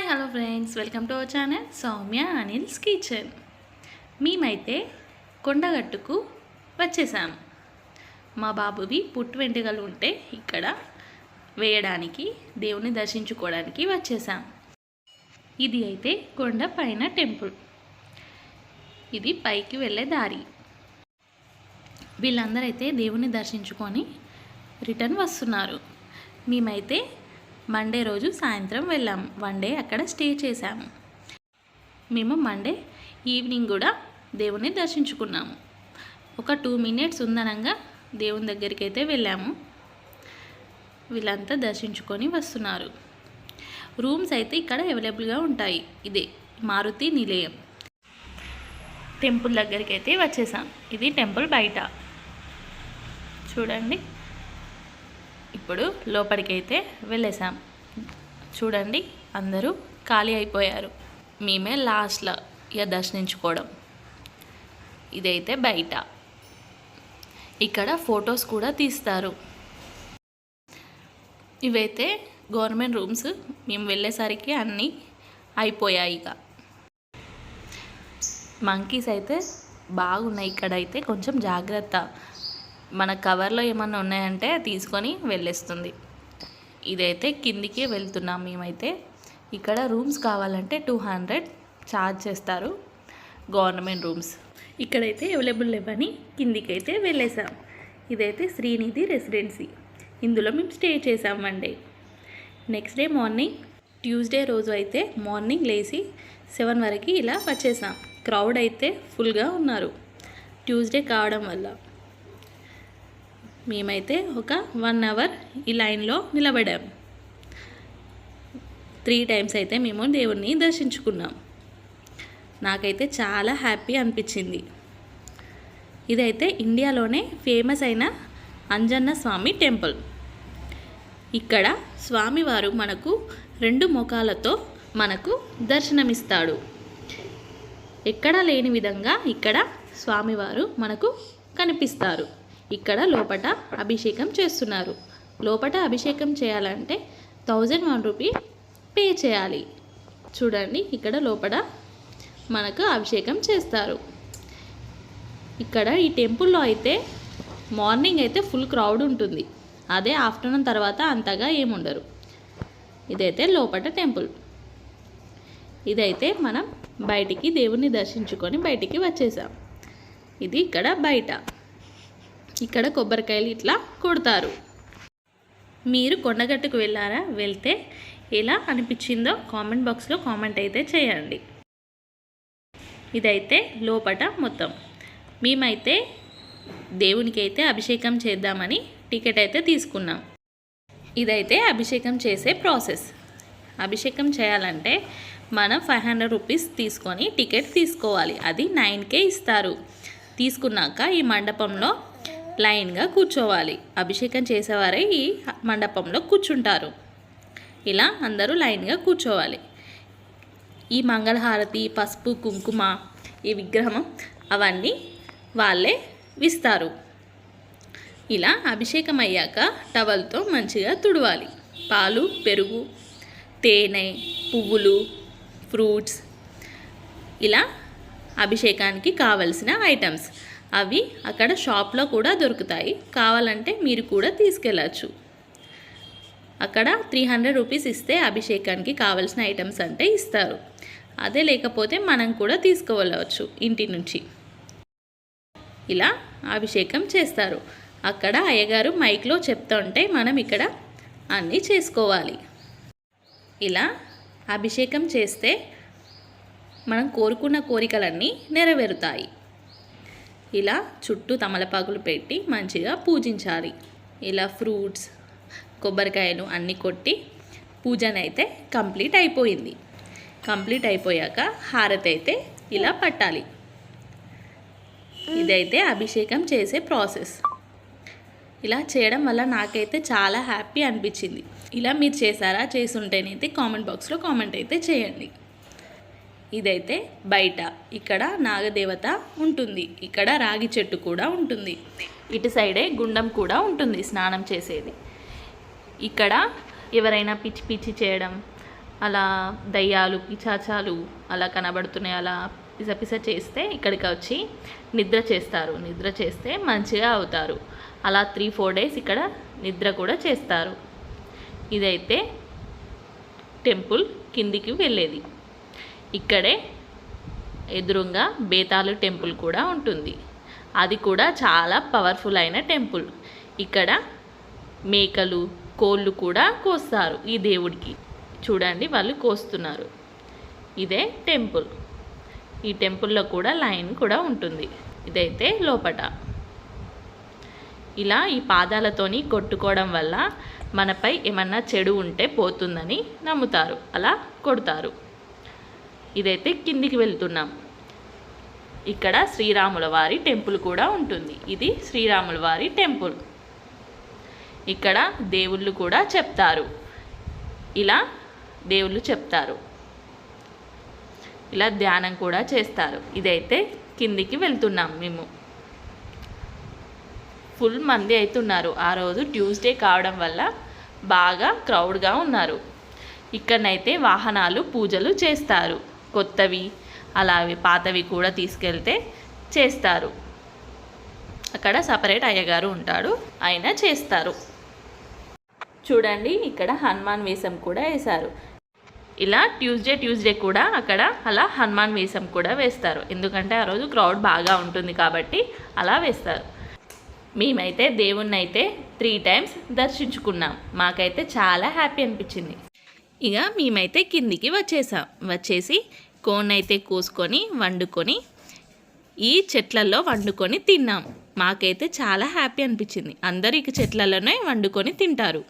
Hi hello friends welcome to our channel Soumya Anil's kitchen మేమైతే కొండగట్టుకు వచ్చేసాం. మా బాబువి పుట్టు వెంట్రుకలు ఉంటే ఇక్కడ వేయడానికి దేవుని దర్శించుకోవడానికి వచ్చేసాం. ఇది అయితే కొండ పైన టెంపుల్. ఇది పైకి వెళ్ళే దారి. వీళ్ళందరూ అయితే దేవుని దర్శించుకొని రిటర్న్ వస్తున్నారు. మేమైతే మండే రోజు సాయంత్రం వెళ్ళాము వన్ డే అక్కడ స్టే చేశాము. మేము మండే ఈవినింగ్ కూడా దేవుని దర్శించుకున్నాము. ఒక టూ మినిట్స్ ఉందనంగా దేవుని దగ్గరికి అయితే వెళ్ళాము. వీళ్ళంతా దర్శించుకొని వస్తున్నారు. రూమ్స్ అయితే ఇక్కడ అవైలబుల్గా ఉంటాయి. ఇదే మారుతి నిలయం. టెంపుల్ దగ్గరికి అయితే వచ్చేసాం. ఇది టెంపుల్ బయట. చూడండి. ఇప్పుడు లోపలికైతే వెళ్ళేసాం చూడండి అందరూ ఖాళీ అయిపోయారు. మేమే లాస్ట్లో ఇక దర్శించుకోవడం ఇదైతే బయట. ఇక్కడ ఫొటోస్ కూడా తీస్తారు. ఇవైతే గవర్నమెంట్ రూమ్స్. మేము వెళ్ళేసరికి అన్నీ అయిపోయాయి ఇక. మంకీస్ అయితే బాగున్నాయి. ఇక్కడైతే కొంచెం జాగ్రత్త. మన కవర్లో ఏమన్నా ఉన్నాయంటే తీసుకొని వెళ్ళేస్తుంది. ఇదైతే కిందికి వెళ్తున్నాం మేమైతే. ఇక్కడ రూమ్స్ కావాలంటే టూ హండ్రెడ్ ఛార్జ్ చేస్తారు గవర్నమెంట్ రూమ్స్. ఇక్కడైతే అవైలబుల్ లేవని కిందికి అయితే వెళ్ళేసాం. ఇదైతే శ్రీనిధి రెసిడెన్సీ. ఇందులో మేము స్టే చేసాం one day next day morning Tuesday రోజు అయితే మార్నింగ్ లేచి సెవెన్ వరకు ఇలా వచ్చేసాం. క్రౌడ్ అయితే ఫుల్గా ఉన్నారు. ట్యూస్డే కావడం వల్ల. మేమైతే ఒక వన్ అవర్ ఈ లైన్లో నిలబడాం. త్రీ టైమ్స్ అయితే మేము దేవుణ్ణి దర్శించుకున్నాం. నాకైతే చాలా హ్యాపీ అనిపించింది. ఇదైతే ఇండియాలోనే ఫేమస్ అయిన అంజన్న స్వామి టెంపుల్. ఇక్కడ స్వామివారు మనకు రెండు ముఖాలతో మనకు దర్శనమిస్తాడు. ఎక్కడా లేని విధంగా ఇక్కడ స్వామివారు మనకు కనిపిస్తారు. ఇక్కడ లోపట అభిషేకం చేస్తున్నారు. లోపట అభిషేకం చేయాలంటే థౌజండ్ వన్ రూపీ పే చేయాలి. చూడండి ఇక్కడ లోపల మనకు అభిషేకం చేస్తారు. ఇక్కడ ఈ టెంపుల్లో అయితే మార్నింగ్ అయితే ఫుల్ క్రౌడ్ ఉంటుంది. అదే ఆఫ్టర్నూన్ తర్వాత అంతగా ఏముండరు. ఇదైతే లోపట టెంపుల్. ఇదైతే మనం బయటికి దేవుణ్ణి దర్శించుకొని బయటికి వచ్చేసాం. ఇది ఇక్కడ బయట. ఇక్కడ కొబ్బరికాయలు ఇట్లా కొడతారు. మీరు కొండగట్టుకు వెళ్ళారా? వెళ్తే ఎలా అనిపించిందో కామెంట్ బాక్స్లో కామెంట్ అయితే చేయండి. ఇదైతే లోపట మొత్తం. మేమైతే దేవునికి అయితే అభిషేకం చేద్దామని టికెట్ అయితే తీసుకున్నాం. ఇదైతే అభిషేకం చేసే ప్రాసెస్. అభిషేకం చేయాలంటే మనం ఫైవ్ హండ్రెడ్ రూపీస్ తీసుకొని టికెట్ తీసుకోవాలి. అది నైన్కే ఇస్తారు. తీసుకున్నాక ఈ మండపంలో లైన్గా కూర్చోవాలి. అభిషేకం చేసేవారే ఈ మండపంలో కూర్చుంటారు. ఇలా అందరూ లైన్గా కూర్చోవాలి. ఈ మంగళహారతి పసుపు కుంకుమ ఈ విగ్రహం అవన్నీ వాళ్ళే విస్తారు. ఇలా అభిషేకం అయ్యాక టవల్తో మంచిగా తుడవాలి. పాలు పెరుగు తేనె పువ్వులు ఫ్రూట్స్ ఇలా అభిషేకానికి కావలసిన ఐటమ్స్. అవి అక్కడ షాప్లో కూడా దొరుకుతాయి. కావాలంటే మీరు కూడా తీసుకెళ్ళచ్చు. అక్కడ త్రీ హండ్రెడ్ రూపీస్ ఇస్తే అభిషేకానికి కావలసిన ఐటమ్స్ అంటే ఇస్తారు. అదే లేకపోతే మనం కూడా తీసుకువెళ్ళవచ్చు ఇంటి నుంచి. ఇలా అభిషేకం చేస్తారు. అక్కడ అయ్యగారు మైక్లో చెప్తుంటే మనం ఇక్కడ అన్నీ చేసుకోవాలి. ఇలా అభిషేకం చేస్తే మనం కోరుకున్న కోరికలన్నీ నెరవేరుతాయి. ఇలా చుట్టూ తమలపాకులు పెట్టి మంచిగా పూజించాలి. ఇలా ఫ్రూట్స్ కొబ్బరికాయలు అన్నీ కొట్టి పూజనైతే కంప్లీట్ అయిపోయింది. కంప్లీట్ అయిపోయాక హారతి అయితే ఇలా పట్టాలి. ఇదైతే అభిషేకం చేసే ప్రాసెస్. ఇలా చేయడం వల్ల నాకైతే చాలా హ్యాపీ అనిపించింది. ఇలా మీరు చేశారా చేసుంటేనైతే కామెంట్ బాక్స్లో కామెంట్ అయితే చేయండి. ఇదైతే బయట. ఇక్కడ నాగదేవత ఉంటుంది. ఇక్కడ రాగి చెట్టు కూడా ఉంటుంది. ఇటు సైడే గుండం కూడా ఉంటుంది స్నానం చేసేది. ఇక్కడ ఎవరైనా పిచ్చి పిచ్చి చేయడం అలా దయ్యాలు పిచాచాలు అలా కనబడుతున్నాయి అలా పిసపిస చేస్తే ఇక్కడికి వచ్చి నిద్ర చేస్తారు. నిద్ర చేస్తే మంచిగా అవుతారు. అలా త్రీ ఫోర్ డేస్ ఇక్కడ నిద్ర కూడా చేస్తారు. ఇదైతే టెంపుల్ కిందికి వెళ్ళేది. ఇక్కడే ఎదురుగా బేతాలు టెంపుల్ కూడా ఉంటుంది. అది కూడా చాలా పవర్ఫుల్ అయిన టెంపుల్. ఇక్కడ మేకలు కోళ్ళు కూడా కోస్తారు ఈ దేవుడికి. చూడండి వాళ్ళు కోస్తున్నారు. ఇదే టెంపుల్. ఈ టెంపుల్లో కూడా లైన్ కూడా ఉంటుంది. ఇదైతే లోపట. ఇలా ఈ పాదాలతోని కొట్టుకోవడం వల్ల మనపై ఏమన్నా చెడు ఉంటే పోతుందని నమ్ముతారు. అలా కొడతారు. ఇదైతే కిందికి వెళ్తున్నాం. ఇక్కడ శ్రీరాముల వారి టెంపుల్ కూడా ఉంటుంది. ఇది శ్రీరాముల వారి టెంపుల్. ఇక్కడ దేవుళ్ళు కూడా చెప్తారు. ఇలా దేవుళ్ళు చెప్తారు. ఇలా ధ్యానం కూడా చేస్తారు. ఇదైతే కిందికి వెళ్తున్నాం మేము. ఫుల్ మంది అవుతున్నారు ఆ రోజు ట్యూస్డే కావడం వల్ల బాగా క్రౌడ్గా ఉన్నారు. ఇక్కడనైతే వాహనాలు పూజలు చేస్తారు. కొత్తవి అలావి పాతవి కూడా తీసుకెళ్తే చేస్తారు. అక్కడ సపరేట్ అయ్యగారు ఉంటాడు ఆయన చేస్తారు. చూడండి ఇక్కడ హనుమాన్ వేషం కూడా వేశారు. ఇలా ట్యూస్డే ట్యూస్డే కూడా అక్కడ అలా హనుమాన్ వేషం కూడా వేస్తారు. ఎందుకంటే ఆ రోజు క్రౌడ్ బాగా ఉంటుంది కాబట్టి అలా వేస్తారు. మేమైతే దేవుణ్ణి అయితే త్రీ టైమ్స్ దర్శించుకున్నాం. మాకైతే చాలా హ్యాపీ అనిపించింది. ఇక మేమైతే కిందికి వచ్చేసాం వచ్చేసి కోన్ అయితే కోసుకొని వండుకొని ఈ చెట్లలో వండుకొని తిన్నాం. మాకైతే చాలా హ్యాపీ అనిపించింది. అందరూ ఇక చెట్లలోనే వండుకొని తింటారు.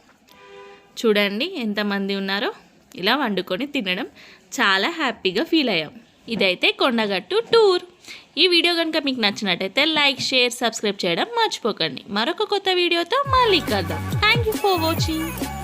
చూడండి ఎంతమంది ఉన్నారో. ఇలా వండుకొని తినడం చాలా హ్యాపీగా ఫీల్ అయ్యాం. ఇదైతే కొండగట్టు టూర్. ఈ వీడియో కనుక మీకు నచ్చినట్టయితే లైక్ షేర్ సబ్స్క్రైబ్ చేయడం మర్చిపోకండి. మరొక కొత్త వీడియోతో మళ్ళీ కలుద్దాం. Thank you for watching